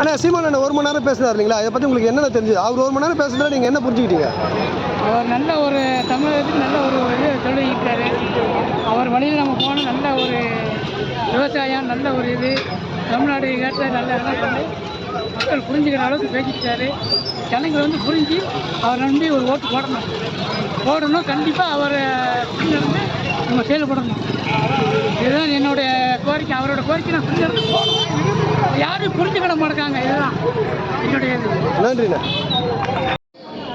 ஆனால் சீமான் அண்ணன் ஒரு மணி நேரம் பேசினார் இல்லைங்களா? இதை பற்றி உங்களுக்கு என்னென்ன தெரிஞ்சு அவர் ஒரு மணி நேரம் பேசுறதுல நீங்கள் என்ன புரிஞ்சுக்கிட்டீங்க? அவர் நல்ல ஒரு தமிழகத்துக்கு நல்ல ஒரு இது சொல்லியிருக்காரு. அவர் வழியில் நம்ம போன நல்ல ஒரு விவசாயம் நல்ல ஒரு இது. தமிழ்நாடு ஏற்ற நல்ல இதெல்லாம் பண்ணி மக்கள் புரிஞ்சுக்கிற அளவுக்கு பேசிக்கிட்டாரு. ஜனங்கள் வந்து புரிஞ்சு அவர் நம்பி ஒரு ஓட்டு போடணும். போடணும். கண்டிப்பாக அவர் வந்து நம்ம செயல்படணும். இதுதான் என்னுடைய கோரிக்கை. அவரோட கோரிக்கை நான் புரிஞ்சு யாரும் புரிஞ்சுக்கிட மாட்டாங்க இதுதான் என்னுடைய நன்றிண்ணே.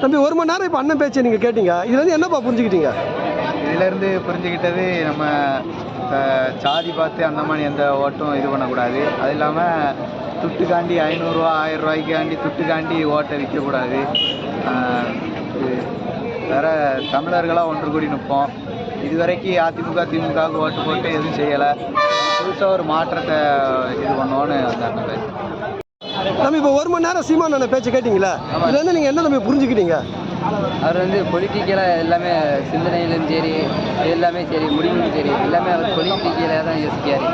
தம்பி ஒரு மணி நேரம் இப்போ அண்ணன் பேச்சை நீங்கள் கேட்டீங்க. இதுலேருந்து என்னப்பா புரிஞ்சுக்கிட்டீங்க? இதிலேருந்து புரிஞ்சுக்கிட்டது நம்ம சாதி பார்த்து அந்த மாதிரி எந்த ஓட்டும் இது பண்ணக்கூடாது. அது இல்லாமல் துட்டுக்காண்டி ஐநூறுரூவா ஆயிரம் ரூபாய்க்காண்டி துட்டுக்காண்டி ஓட்டை விற்கக்கூடாது. வேற தமிழர்களாக ஒன்று கூடி நிற்போம். இதுவரைக்கும் அதிமுக திமுகவுக்கு ஓட்டு போட்டு எதுவும் செய்யலை. புதுசாக ஒரு மாற்றத்தை இது பண்ணுவோன்னு வந்தாங்க தம்பி இப்போ ஒரு மணி நேரம் சீமான் பேச்சை கேட்டிங்களா? இதுலேருந்து நீங்கள் என்ன தம்பி புரிஞ்சுக்கிட்டீங்க? அவர் வந்து பொலிட்டிக்கலாக எல்லாமே சிந்தனையிலும் சரி எல்லாமே சரி முடிவும் சரி எல்லாமே அவர் பொலிட்டிக்கலாக தான் யோசிக்கார்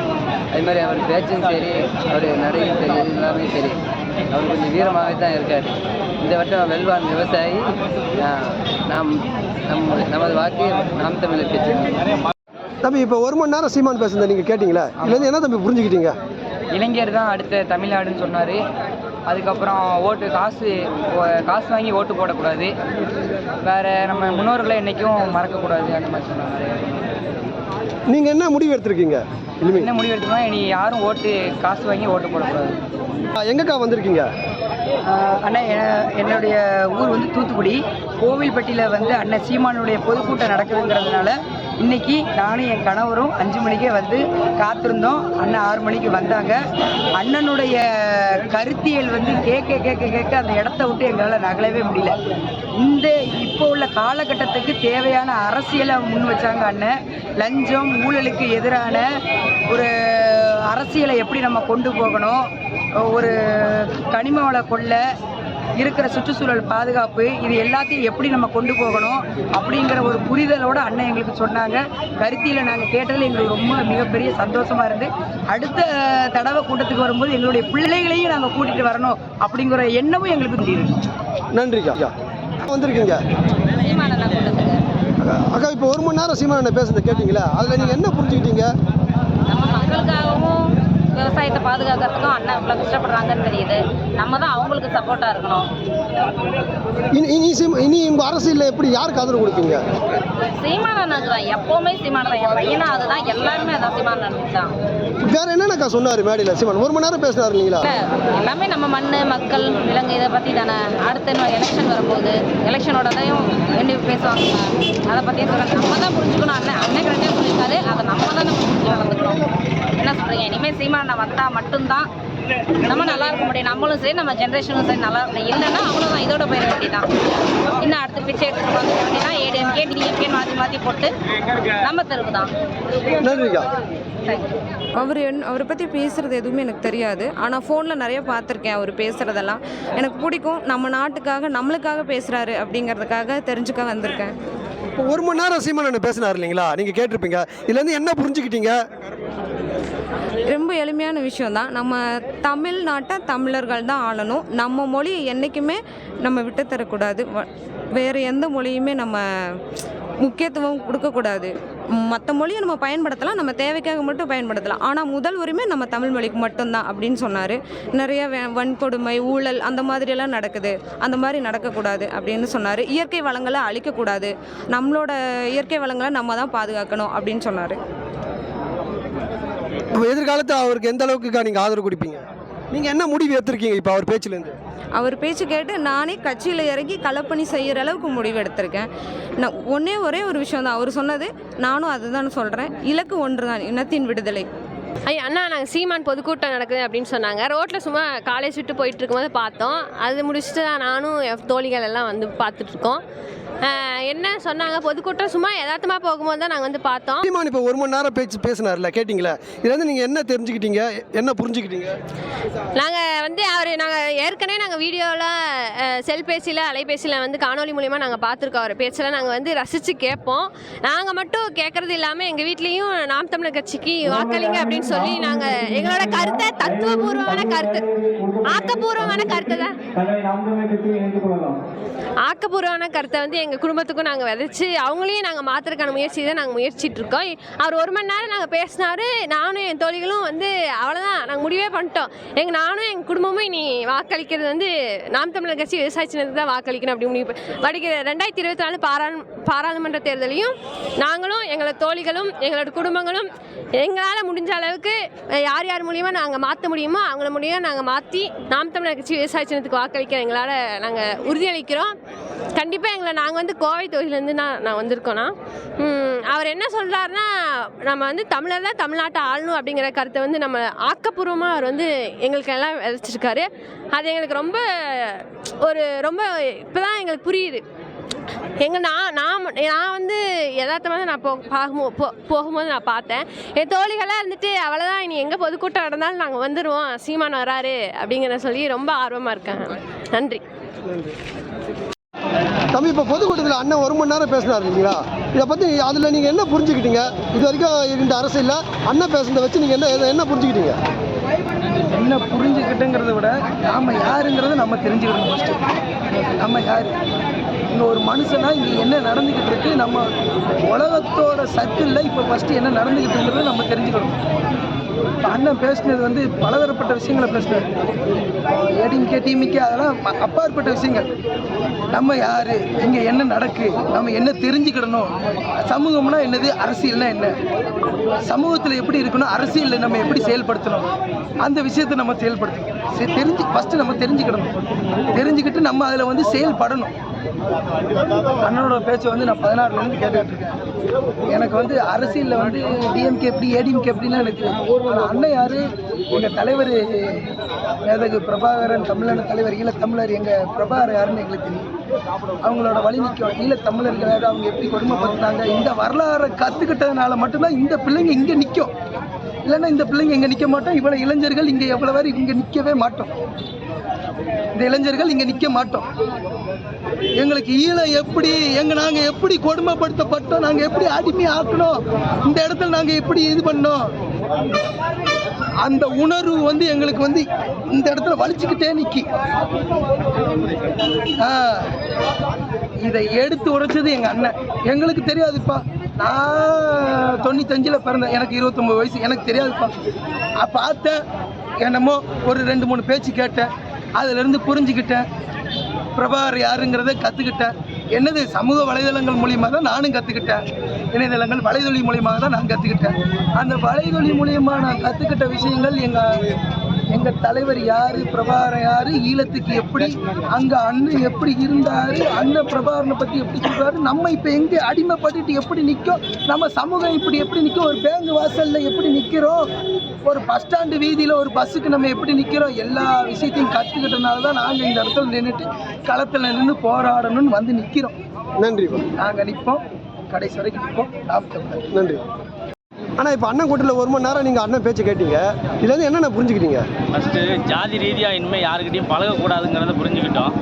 அதே மாதிரி அவர் பேச்சும் சரி அவர் நடையும் சரி எல்லாமே சரி. அவர் கொஞ்சம் வீரமாகவே தான் இருக்கார். இந்த வட்டம் வெல்வான் விவசாயி. நாம் நம் நமது வாக்கு நாம் தமிழர் கட்சி தம்பி இப்போ ஒரு மணி நேரம் சீமான் பேசுனதை நீங்கள் கேட்டிங்களா? இதுலேருந்து என்ன தம்பி புரிஞ்சுக்கிட்டீங்க? இளைஞர் தான் அடுத்த தமிழ்நாடுன்னு சொன்னார். அதுக்கப்புறம் ஓட்டு காசு காசு வாங்கி ஓட்டு போடக்கூடாது. வேறு நம்ம முன்னோர்களை என்றைக்கும் மறக்கக்கூடாது அந்த மாதிரி சொன்னாங்க நீங்கள் என்ன முடிவு எடுத்திருக்கீங்க? என்ன முடிவு எடுத்தோம்னா இனி யாரும் ஓட்டு காசு வாங்கி ஓட்டு போடக்கூடாது. எங்கக்கா வந்திருக்கீங்க? அண்ணா என்னுடைய ஊர் வந்து தூத்துக்குடி. கோவில்பட்டியில் வந்து அண்ணன் சீமானுடைய பொதுக்கூட்டம் நடக்குதுங்கிறதுனால இன்னைக்கு நானும் என் கணவரும் அஞ்சு மணிக்கே வந்து காத்திருந்தோம். அண்ணன் ஆறு மணிக்கு வந்தாங்க. அண்ணனுடைய கருத்தியல் வந்து கேட்க கேட்க கேட்க அந்த இடத்த விட்டு எங்களால் நகலவே முடியல. இந்த இப்போ உள்ள காலகட்டத்துக்கு தேவையான அரசியலை முன் வச்சாங்க அண்ணன். லஞ்சம் ஊழலுக்கு எதிரான ஒரு அரசியலை எப்படி நம்ம கொண்டு போகணும்? ஒரு கனிம வள கொள்ளை இருக்கிற சுற்றுச்சூழல் பாதுகாப்பு இது எல்லாத்தையும் எப்படி நம்ம கொண்டு போகணும் அப்படிங்கிற ஒரு புரிதலோட அண்ணன் எங்களுக்கு சொன்னாங்க. கருத்தியில் நாங்கள் கேட்டதில் எங்களுக்கு ரொம்ப மிகப்பெரிய சந்தோஷமா இருந்து அடுத்த தடவை கூட்டத்துக்கு வரும்போது எங்களுடைய பிள்ளைகளையும் நாங்கள் கூட்டிட்டு வரணும் அப்படிங்கிற எண்ணமும் எங்களுக்கு முடியுது நன்றிக்கா. வந்திருக்கீங்க. அக்கா, இப்போ ஒரு மணி நேரம் சீமான் பேசுனதை கேட்டிங்களா? அதில் நீங்கள் என்ன புரிஞ்சுக்கிட்டீங்க? நம்ம மக்களுக்காகவும் விவசாயத்தை பாதுகாக்கிறதுக்கும் அண்ணன் இவ்வளோ கஷ்டப்படுறாங்கன்னு தெரியுது. நம்ம தான் அவங்களுக்கு சப்போர்ட்டாக இருக்கணும். இனி இனி இனி உங்கள் அரசியலில் எப்படி யாருக்கு ஆதரவு கொடுப்பீங்க? எப்போவுமே சீமான தான் என் பையனும் அதுதான் எல்லாருமே அதான் சீமானனுக்கு தான் வேற என்னென்னக்கா சொன்னார் மேடையில்? சீமான் ஒரு மணி நேரம் பேசினார் இல்லைங்களா? இல்ல, எல்லாமே நம்ம மண் மக்கள் விலங்கு இதை பற்றி தானே. அடுத்து எலெக்ஷன் வரும்போது எலெக்ஷனோடதையும் என்ன பேசுவாங்க. அதை பற்றியும் சொல்கிறாங்க நம்ம தான் புரிஞ்சுக்கணும். அண்ணன் அண்ணன் கரெக்டாக சொல்லியிருக்காரு. அதை நம்ம தான் நம்ம புரிஞ்சு நடந்துக்கணும். என்ன சொல்கிறீங்க இனிமேல் சீமான வந்தால் மட்டும்தான் நம்ம நல்லா இருக்க முடியும். நம்மளும் சரி நம்ம ஜென்ரேஷனும் சரி நல்லா இருக்கணும் இல்லைன்னா அவ்வளோதான் இதோட போயிட வேண்டியதான் இன்னும் அடுத்து பிச்சை எடுத்துட்டு வந்து வேண்டியதான் ஏடிஎம்கே டிஎம்கே மாற்றி மாற்றி போட்டு நம்ம தெருவு தான் அவர் என் அவரை பற்றி பேசுகிறது எதுவுமே எனக்கு தெரியாது. ஆனால் ஃபோனில் நிறைய பார்த்துருக்கேன் அவர் பேசுகிறதெல்லாம் எனக்கு பிடிக்கும். நம்ம நாட்டுக்காக நம்மளுக்காக பேசுகிறாரு அப்படிங்கிறதுக்காக தெரிஞ்சுக்க வந்திருக்கேன். இப்போ ஒரு மணி நேரம் சீமான் பேசினார் இல்லைங்களா? நீங்கள் கேட்டிருப்பீங்க. இதுலேருந்து என்ன புரிஞ்சுக்கிட்டீங்க? ரொம்ப எளிமையான விஷயம்தான். நம்ம தமிழ்நாட்டை தமிழர்கள் தான் ஆளணும். நம்ம மொழி என்றைக்குமே நம்ம விட்டு தரக்கூடாது. வ- வேறு எந்த மொழியுமே நம்ம முக்கியத்துவம் கொடுக்கக்கூடாது. மற்ற மொழியை நம்ம பயன்படுத்தலாம். நம்ம தேவைக்காக மட்டும் பயன்படுத்தலாம். ஆனால் முதல் உரிமை நம்ம தமிழ் மொழிக்கு மட்டும்தான் அப்படின்னு சொன்னார். நிறைய வே- வன்கொடுமை ஊழல் அந்த மாதிரியெல்லாம் நடக்குது. அந்த மாதிரி நடக்கக்கூடாது அப்படின்னு சொன்னார். இயற்கை வளங்களை அழிக்கக்கூடாது. நம்மளோட இயற்கை வளங்களை நம்ம தான் பாதுகாக்கணும் அப்படின்னு சொன்னார். இப்போ எதிர்காலத்தில் அவருக்கு எந்த அளவுக்குக்கா நீங்கள் ஆதரவு கொடுப்பீங்க? நீங்கள் என்ன முடிவு எடுத்திருக்கீங்க இப்போ அவர் பேச்சுலேருந்து? அவர் பேச்சு கேட்டு நானே கட்சியில் இறங்கி களப்பணி செய்கிற அளவுக்கு முடிவு எடுத்திருக்கேன். நான் ஒன்றே ஒரே ஒரு விஷயம் தான். அவர் சொன்னது நானும் அதுதான் சொல்கிறேன் இலக்கு ஒன்று தான் இனத்தின் விடுதலை. ஐயா அண்ணா நாங்கள் சீமான் பொதுக்கூட்டம் நடக்குது அப்படின்னு சொன்னாங்க. ரோட்டில் சும்மா காலேஜ் விட்டு போயிட்டு இருக்கும்போது பார்த்தோம். அது முடிச்சுட்டு தான் நானும் என் தோழிகள் எல்லாம் வந்து பார்த்துட்டு இருக்கோம். ஆஹ் என்ன சொன்னாங்க? பொதுக்கூட்டம் சும்மா யதார்த்தமாக போகும்போது தான் நாங்கள் வந்து பார்த்தோம். சீமான் இப்போ ஒரு மணி நேரம் பேச்சு பேசினார்ல கேட்டிங்களா? இதுலேருந்து நீங்கள் என்ன தெரிஞ்சுக்கிட்டீங்க? என்ன புரிஞ்சுக்கிட்டீங்க? நாங்கள் வந்து அவர் நாங்கள் ஏற்கனவே நாங்கள் வீடியோவில் செல்பேசியில் அலைபேசியில் வந்து காணொலி மூலிமா நாங்கள் பார்த்துருக்கோம் அவர் பேச்செல்லாம். நாங்கள் வந்து ரசித்து கேட்போம். நாங்கள் மட்டும் கேட்குறது இல்லாமல் எங்கள் வீட்லேயும் நாம் தமிழர் கட்சிக்கு வாக்களிங்க அப்படின்னு சொல்லி நாங்கள் எங்களோட கருத்தை தத்துவபூர்வமான கருத்து. ஆக்கப்பூர்வமான கருத்தை தான் ஆக்கப்பூர்வமான கருத்தை வந்து எங்கள் குடும்பத்துக்கும் நாங்கள் விதைச்சி அவங்களையும் நாங்கள் மாற்றுறதுக்கான முயற்சி தான் நாங்கள் முயற்சிட்டு இருக்கோம். அவர் ஒரு மணி நேரம் நாங்கள் பேசினார் நானும் என் தோழிகளும் வந்து அவ்வளோதான் நாங்கள் முடிவே பண்ணிட்டோம். எங்கள் நானும் எங்கள் குடும்பமும் இனி வாக்களிக்கிறது வந்து நாம் தமிழர் கட்சி விவசாய சின்னத்துக்கு தான் வாக்களிக்கணும் அப்படி முடிவு படிக்கிற ரெண்டாயிரத்தி இருபத்தி நாலு பாராளு பாராளுமன்ற தேர்தலையும் நாங்களும் எங்களோட தோழிகளும் எங்களோட குடும்பங்களும் எங்களால் முடிஞ்ச அளவுக்கு யார் யார் மூலியமாக நாங்கள் மாற்ற முடியுமோ அவங்கள மூலியமாக நாங்கள் மாற்றி நாம் தமிழர் கட்சி விவசாய சின்னத்துக்கு வாக்களிக்க எங்களால் நாங்கள் உறுதியளிக்கிறோம். கண்டிப்பாக எங்களை நாங்கள் நாங்கள் வந்து கோவை தொகுதியிலேருந்து நான் நான் வந்திருக்கோண்ணா அவர் என்ன சொல்கிறாருன்னா நம்ம வந்து தமிழர் தான் தமிழ்நாட்டை ஆளணும் அப்படிங்கிற கருத்தை வந்து நம்ம ஆக்கப்பூர்வமாக அவர் வந்து எங்களுக்கு எல்லாம் விதைச்சிருக்காரு. அது எங்களுக்கு ரொம்ப ஒரு ரொம்ப இப்போ தான் எங்களுக்கு புரியுது. எங்கள் நான் நான் ம- நான் வந்து யதார்த்தமாக நான் போ பார்க்கும்போது போ போகும்போது நான் பார்த்தேன். என் தோழிகளாக இருந்துட்டு அவ்வளோதான் இனி எங்கே பொதுக்கூட்டம் நடந்தாலும் நாங்கள் வந்துடுவோம் சீமான் வராரு. அப்படிங்கிற சொல்லி ரொம்ப ஆர்வமாக இருக்காங்க. நன்றி. தம்பி இப்போ பொதுக்கூட்டத்தில் அண்ணன் ஒரு மணி நேரம் பேசினார் இல்லைங்களா? இதை பற்றி அதில் நீங்கள் என்ன புரிஞ்சுக்கிட்டீங்க? இது வரைக்கும் இந்த அரசியலில் அண்ணன் பேசுனதை வச்சு நீங்கள் என்ன என்ன புரிஞ்சுக்கிட்டீங்க? என்ன புரிஞ்சுக்கிட்டுங்கிறத விட நாம் யாருங்கிறத நம்ம தெரிஞ்சுக்கணும் ஃபஸ்ட்டு நம்ம யார்? இங்கே ஒரு மனுஷனா இங்கே என்ன நடந்துக்கிட்டு இருக்கு? நம்ம உலகத்தோட சர்க்கிளில் இப்போ ஃபஸ்ட்டு என்ன நடந்துக்கிட்டுங்கிறத நம்ம தெரிஞ்சுக்கணும். இப்போ அண்ணன் பேசுனது வந்து பலதரப்பட்ட விஷயங்களை பேசினார். ஏடிஎம்கே டிமிகே அதெல்லாம் அப்பாற்பட்ட விஷயங்கள். நம்ம யார்? இங்கே என்ன நடக்கு? நம்ம என்ன தெரிஞ்சுக்கிடணும்? சமூகம்னா என்னது? அரசியல்னா என்ன? சமூகத்தில் எப்படி இருக்கணும்? அரசியலில் நம்ம எப்படி செயல்படுத்தணும்? அந்த விஷயத்தை நம்ம செயல்படுத்தணும் சரி, தெரிஞ்சு ஃபஸ்ட்டு நம்ம தெரிஞ்சுக்கிடணும். தெரிஞ்சுக்கிட்டு நம்ம அதில் வந்து செயல்படணும். அண்ணனோட பேச்சை வந்து நான் பதினாறுலேருந்து கேட்டுக்கிட்டு இருக்கேன். எனக்கு வந்து அரசியலில் வந்து டிஎம்கே எப்படி ஏடிஎம்கே எப்படிலாம் எனக்கு தெரியும் அண்ணன் யார்? எங்கள் தலைவர் மேதகு பிரபாகரன் தமிழன தலைவர் ஈழத்தமிழர் எங்கள் பிரபாகர் யாருன்னு எங்களுக்கு தெரியும். அவங்களோட வழி நிற்கும் ஈழத்தமிழர்கள் அவங்க எப்படி கொடுமைப்படுத்தினாங்க? இந்த வரலாறை கற்றுக்கிட்டதுனால மட்டும்தான் இந்த பிள்ளைங்க இங்கே நிற்கும் இல்லைன்னா இந்த பிள்ளைங்க இங்கே நிற்க மாட்டோம். இவ்வளோ இளைஞர்கள் இங்கே எவ்வளோ பேர் இங்கே நிற்கவே மாட்டோம். இந்த இளைஞர்கள் இங்கே நிற்க மாட்டோம். எங்களுக்கு ஈழம் எப்படி எங்கள் நாங்கள் எப்படி கொடுமைப்படுத்தப்பட்டோம் நாங்கள் எப்படி அடிமை ஆக்கணும் இந்த இடத்துல நாங்கள் எப்படி இது பண்ணோம்? அந்த உணர்வு வந்து எங்களுக்கு வந்து இந்த இடத்துல வலிச்சுக்கிட்டே நிற்கி ஆ, இதை எடுத்து உடைச்சது எங்கள் அண்ணன். எங்களுக்கு தெரியாதுப்பா. நான் தொண்ணூத்தஞ்சில் பிறந்தேன் எனக்கு இருபத்தொம்பது வயசு எனக்கு தெரியாதுப்பா. பார்த்தேன் என்னமோ ஒரு ரெண்டு மூணு பேச்சு கேட்டேன். அதுலேருந்து புரிஞ்சுக்கிட்டேன். பிரபாகர் யாருங்கிறத கற்றுக்கிட்டேன் என்னது சமூக வலைதளங்கள் மூலியமாக தான் நானும் கற்றுக்கிட்டேன் இணையதளங்கள் வலைதொலி மூலியமாக தான் நான் கற்றுக்கிட்டேன் அந்த வலைதொலி மூலியமாக நான் கற்றுக்கிட்ட விஷயங்கள் எங்கள் எங்கள் தலைவர் யார் பிரபாகரன் யார் ஈழத்துக்கு எப்படி அங்கே அண்ணன் எப்படி இருந்தார் அண்ணன் பிரபாகரனை பற்றி எப்படி சொல்கிறாரு நம்ம இப்போ எங்கே அடிமைப்பட்டுட்டு எப்படி நிற்கும் நம்ம சமூகம் இப்படி எப்படி நிற்கும் ஒரு பேங்க் வாசலில் எப்படி நிற்கிறோம் ஒரு பஸ் ஸ்டாண்டு வீதியில் ஒரு பஸ்ஸுக்கு நம்ம எப்படி நிற்கிறோம் எல்லா விஷயத்தையும் கற்றுக்கிட்டனால தான் நாங்கள் இந்த இடத்துல நின்றுட்டு களத்தில் நின்று போராடணும்னு வந்து நிற்கிறோம் நன்றி நாங்கள் நிற்போம் கடைசி வரைக்கும் நிற்போம் நாம் நன்றி ஆனால் இப்போ அண்ணன் கூட்டத்தில் ஒரு மணி நேரம் நீங்கள் அண்ணன் பேச்சு கேட்டீங்க. இதுலேருந்து என்னென்ன புரிஞ்சுக்கிட்டீங்க? ஃபஸ்ட்டு ஜாதி ரீதியாக இனிமேல் யாருக்கிட்டையும் பழகக்கூடாதுங்கிறத புரிஞ்சுக்கிட்டோம்.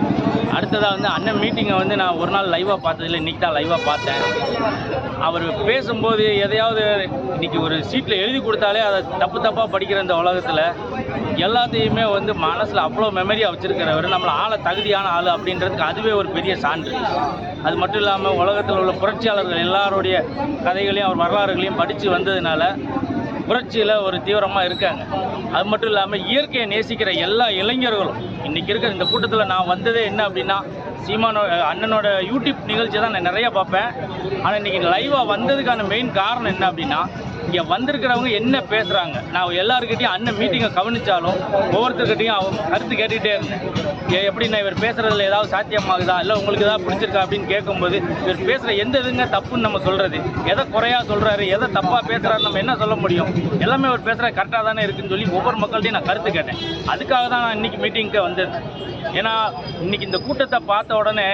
அடுத்ததாக வந்து அண்ணன் மீட்டிங்கை வந்து நான் ஒரு நாள் லைவாக பார்த்ததில்ல. இன்றைக்கி தான் லைவாக பார்த்தேன். அவர் பேசும்போது எதையாவது இன்னைக்கு ஒரு சீட்டில் எழுதி கொடுத்தாலே அதை தப்பு தப்பாக படிக்கிற இந்த உலகத்தில் எல்லாத்தையுமே வந்து மனசில் அவ்வளோ மெமரியாக வச்சுருக்கிறவர் நம்மளை ஆள தகுதியான ஆள் அப்படின்றதுக்கு அதுவே ஒரு பெரிய சான்று. அது மட்டும் இல்லாமல் உலகத்தில் உள்ள புரட்சியாளர்கள் எல்லாருடைய கதைகளையும் அவர் வரலாறுகளையும் படித்து வந்ததுனால புரட்சியில் ஒரு தீவிரமாக இருக்காங்க. அது மட்டும் இல்லாமல் இயற்கையை நேசிக்கிற எல்லா இளைஞர்களும் இன்றைக்கி இருக்கிற இந்த கூட்டத்தில் நான் வந்ததே என்ன அப்படின்னா சீமானோ அண்ணனோட யூடியூப் நிகழ்ச்சி தான் நான் நிறையா பார்ப்பேன். ஆனால் இன்றைக்கி லைவாக வந்ததுக்கான மெயின் காரணம் என்ன அப்படின்னா இங்கே வந்திருக்கிறவங்க என்ன பேசுகிறாங்க நான் எல்லாருக்கிட்டையும் அண்ணன் மீட்டிங்கை கவனித்தாலும் ஒவ்வொருத்தர்கிட்டையும் அவங்க கருத்து கேட்டுகிட்டே இருந்தேன். ஏ- எப்படின்னா இவர் பேசுகிறதுல ஏதாவது சாத்தியமாகுதா? இல்லை உங்களுக்கு ஏதாவது பிடிச்சிருக்கா அப்படின்னு கேட்கும்போது இவர் பேசுகிற எந்த இதுங்க தப்புன்னு நம்ம சொல்கிறது எதை குறையா சொல்கிறாரு எதை தப்பாக பேசுகிறாரு நம்ம என்ன சொல்ல முடியும்? எல்லாமே அவர் பேசுகிற கரெக்டாக தானே இருக்குன்னு சொல்லி ஒவ்வொரு மக்கள்கிட்டையும் நான் கருத்து கேட்டேன். அதுக்காக தான் நான் இன்னைக்கு மீட்டிங்க்கு வந்தது ஏன்னா இன்னைக்கு இந்த கூட்டத்தை பார்த்த உடனே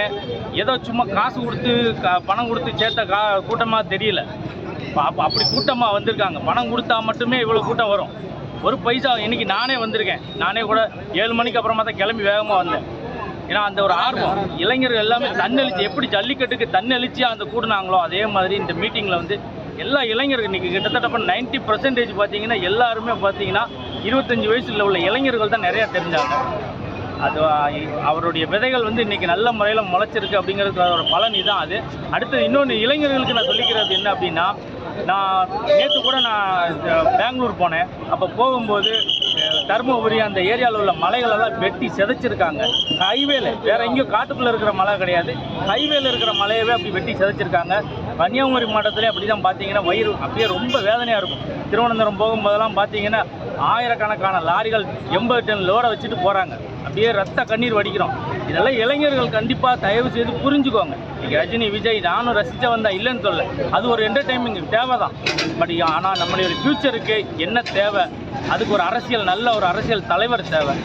ஏதோ சும்மா காசு கொடுத்து பணம் கொடுத்து சேர்த்த கா கூட்டமாக தெரியல. இப்போ அப்படி கூட்டமாக வந்திருக்காங்க. பணம் கொடுத்தா மட்டுமே இவ்வளோ கூட்டம் வரும். ஒரு பைசா இன்னைக்கு நானே வந்திருக்கேன். நானே கூட ஏழு மணிக்கு அப்புறமா தான் கிளம்பி வேகமாக வந்தேன். ஏன்னா அந்த ஒரு ஆர்வம். இளைஞர்கள் எல்லாமே தன்னெழுச்சி எப்படி ஜல்லிக்கட்டுக்கு தன்னெழுச்சியாக அந்த கூடுனாங்களோ அதே மாதிரி இந்த மீட்டிங்கில் வந்து எல்லா இளைஞர்கள் இன்றைக்கி கிட்டத்தட்ட இப்போ நைன்ட்டி பர்சன்டேஜ் பார்த்தீங்கன்னா எல்லாருமே பார்த்தீங்கன்னா இருபத்தஞ்சி வயசில் உள்ள இளைஞர்கள் தான் நிறையா தெரிஞ்சாங்க. அது அவருடைய விதைகள் வந்து இன்னைக்கு நல்ல முறையில் முளைச்சிருக்கு அப்படிங்கிறது அதோட பலன் இதுதான் அது. அடுத்தது இன்னொன்று இளைஞர்களுக்கு நான் சொல்லிக்கிறது என்ன அப்படின்னா நான் நேற்று கூட நான் பெங்களூர் போனேன். அப்போ போகும்போது தருமபுரி அந்த ஏரியாவில் உள்ள மலைகளெல்லாம் வெட்டி சிதைச்சிருக்காங்க. ஹைவேல வேற எங்கேயும் காட்டுக்குள்ளே இருக்கிற மலை கிடையாது. ஹைவேல இருக்கிற மலையவே அப்படி வெட்டி சிதைச்சிருக்காங்க. கன்னியாகுமரி மாவட்டத்திலே அப்படி தான் பார்த்தீங்கன்னா வயிறு அப்படியே ரொம்ப வேதனையாக இருக்கும். திருவனந்தபுரம் போகும்போதெல்லாம் பார்த்தீங்கன்னா ஆயிரக்கணக்கான லாரிகள் எண்பது டன் லோடை வச்சுட்டு போகிறாங்க அப்படியே ரத்த கண்ணீர் வடிக்கிறோம். இதெல்லாம் இளைஞர்கள் கண்டிப்பாக தயவு செய்து புரிஞ்சுக்கோங்க. ரஜினி விஜய் நானும் ரசித்த வந்தா இல்லைன்னு சொல்ல அது ஒரு என்டர்டைன்மெண்ட் தேவை தான் பட் ஆனால் நம்மளுடைய ஃப்யூச்சருக்கு என்ன தேவை? அதுக்கு ஒரு அரசியல் நல்ல ஒரு அரசியல் தலைவர் தேவை.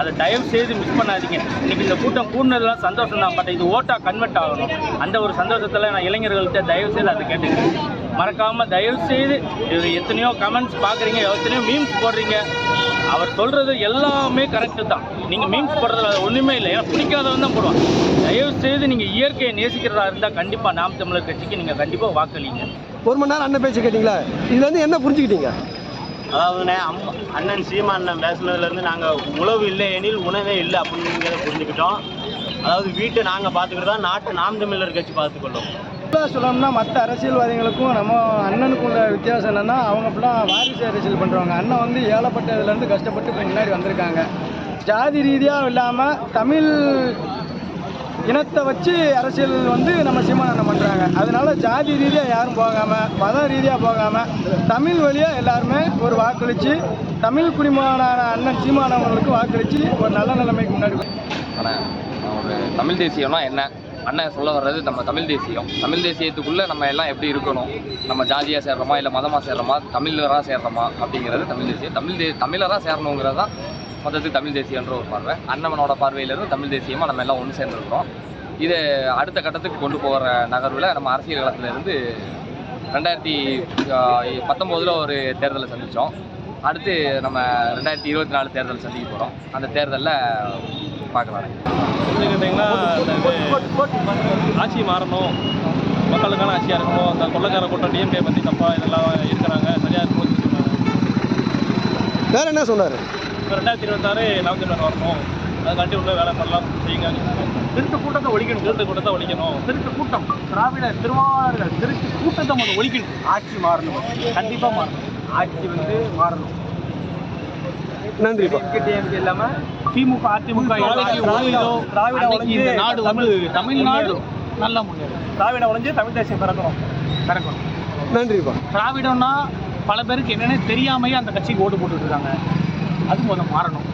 அதை தயவு செய்து மிஸ் பண்ணாதீங்க. இன்னைக்கு இந்த கூட்டம் கூடினதுலாம் சந்தோஷம் தான். பட் இது ஓட்டாக கன்வெர்ட் ஆகணும். அந்த ஒரு சந்தோஷத்தில் நான் இளைஞர்கள்ட்ட தயவு செய்து அதை கேட்டுக்கிறேன். மறக்காமல் தயவு செய்து இது எத்தனையோ கமெண்ட்ஸ் பார்க்குறீங்க எத்தனையோ மீம்ஸ் போடுறீங்க. அவர் சொல்றது எல்லாமே கரெக்டு தான். நீங்க மீம்ஸ் போடுறதுல அது ஒண்ணுமே இல்லை. ஏன்னா பிடிக்காதவன் தான் போடுவான். தயவு செய்து நீங்க இயற்கையை நேசிக்கிறதா இருந்தால் கண்டிப்பா நாம் தமிழர் கட்சிக்கு நீங்க கண்டிப்பா வாக்களிங்க. ஒரு மணி நேரம் அண்ணன் பேச்சு கேட்டிங்களா? இதுல இருந்து என்ன புரிஞ்சுக்கிட்டீங்க? அதாவதுண்ணே அம்மா அண்ணன் சீமா அண்ணன் பேசுனதுலேருந்து நாங்கள் உணவு இல்லை எனில் உணவே இல்லை அப்படிங்கிறத புரிஞ்சுக்கிட்டோம். அதாவது வீட்டை நாங்கள் பார்த்துக்கிட்டு தான் நாட்டு நாம் தமிழர் கட்சி பார்த்துக்கொள்ளும். ஃபுல்லாக சொல்லணும்னா மற்ற அரசியல்வாதிகளுக்கும் நம்ம அண்ணனுக்கும் உள்ள வித்தியாசம் என்னென்னா அவங்க ஃபுல்லாக வாரிசு அரசியல் பண்ணுறவங்க அண்ணன் வந்து ஏழப்பட்டதுலேருந்து கஷ்டப்பட்டு இப்போ முன்னாடி வந்திருக்காங்க. ஜாதி ரீதியாக இல்லாமல் தமிழ் இனத்தை வச்சு அரசியல் வந்து நம்ம சீமான் பண்ணுறாங்க அதனால ஜாதி ரீதியாக யாரும் போகாமல் மத ரீதியாக போகாமல் தமிழ் வழியாக எல்லாருமே ஒரு வாக்களித்து தமிழ் குடிமகனான அண்ணன் சீமானவங்களுக்கு வாக்களித்து ஒரு நல்ல நிலைமைக்கு முன்னாடி ஆனால் ஒரு தமிழ் தேசியம்னா என்ன? அண்ணன் சொல்ல வர்றது நம்ம தமிழ் தேசியம். தமிழ் தேசியத்துக்குள்ளே நம்ம எல்லாம் எப்படி இருக்கணும்? நம்ம ஜாதியாக சேர்றோமா இல்லை மதமாக சேர்றோமா தமிழராக சேர்றோமா அப்படிங்கிறது தமிழ் தேசியம். தமிழ் தே தமிழராக சேரணுங்கிறது தான் மொத்தத்துக்கு தமிழ் தேசியன்ற ஒரு பார்வை. அண்ணவனோட பார்வையிலிருந்து தமிழ் தேசியமாக நம்ம எல்லாம் ஒன்று சேர்ந்துருக்கிறோம். இது அடுத்த கட்டத்துக்கு கொண்டு போகிற நகர்வில் நம்ம அரசியல் களத்திலிருந்து ரெண்டாயிரத்தி பத்தொம்போதில் ஒரு தேர்தலை சந்தித்தோம் அடுத்து நம்ம ரெண்டாயிரத்தி இருபத்தி நாலு தேர்தல் சந்திக்க போகிறோம் அந்த தேர்தலில் பார்க்கலாம். கேட்டிங்கன்னா ஆட்சி மாறணும். மக்களுக்கான ஆட்சியாக இருக்கணும். அந்த கொள்ளக்கார கூட்டம் டிஎம்கே பற்றி தப்பாக இதெல்லாம் இருக்கிறாங்க. சரியாக இருக்கும் வேற என்ன சொன்னாரு? ரெண்டாயிரத்தி இருபத்தாறு நவம்பர் வரணும். அதுக்காண்டி உள்ள வேலை பண்ணலாம். செய்யுங்க திருட்டு கூட்டத்தை ஒழிக்கணும். திருட்டு கூட்டத்தை ஒழிக்கணும். திருட்டு கூட்டம். திராவிட திருவாரூர் திருட்டு கூட்டத்தை முதல்ல ஒழிக்கணும். ஆட்சி மாறணும். கண்டிப்பாக மாறணும். ஆட்சி வந்து மாறணும். நன்றிப்பா டிஎம்கே இல்லாமல் திமுக அதிமுக திராவிட இந்த நாடு வந்து தமிழ்நாடு நல்ல முன்னேறும் திராவிட ஒழிஞ்சு தமிழ் தேசியம் பிறக்கணும். பிறக்கணும். நன்றிப்பா திராவிடம்னா பல பேருக்கு என்னன்னே தெரியாமையே அந்த கட்சிக்கு ஓட்டு போட்டுட்டு இருக்காங்க. அது முதல்ல மாறணும்.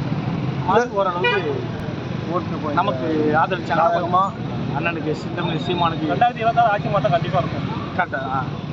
மாறி ஓரளவுக்கு ஓட்டு நமக்கு ஆதரிச்சாங்க. அண்ணனுக்கு சித்தம் சீமானுக்கு. ரெண்டாயிரத்தி இருபத்தாறு ஆட்சி மாற்றம் கண்டிப்பாக இருக்கும். கரெக்டாக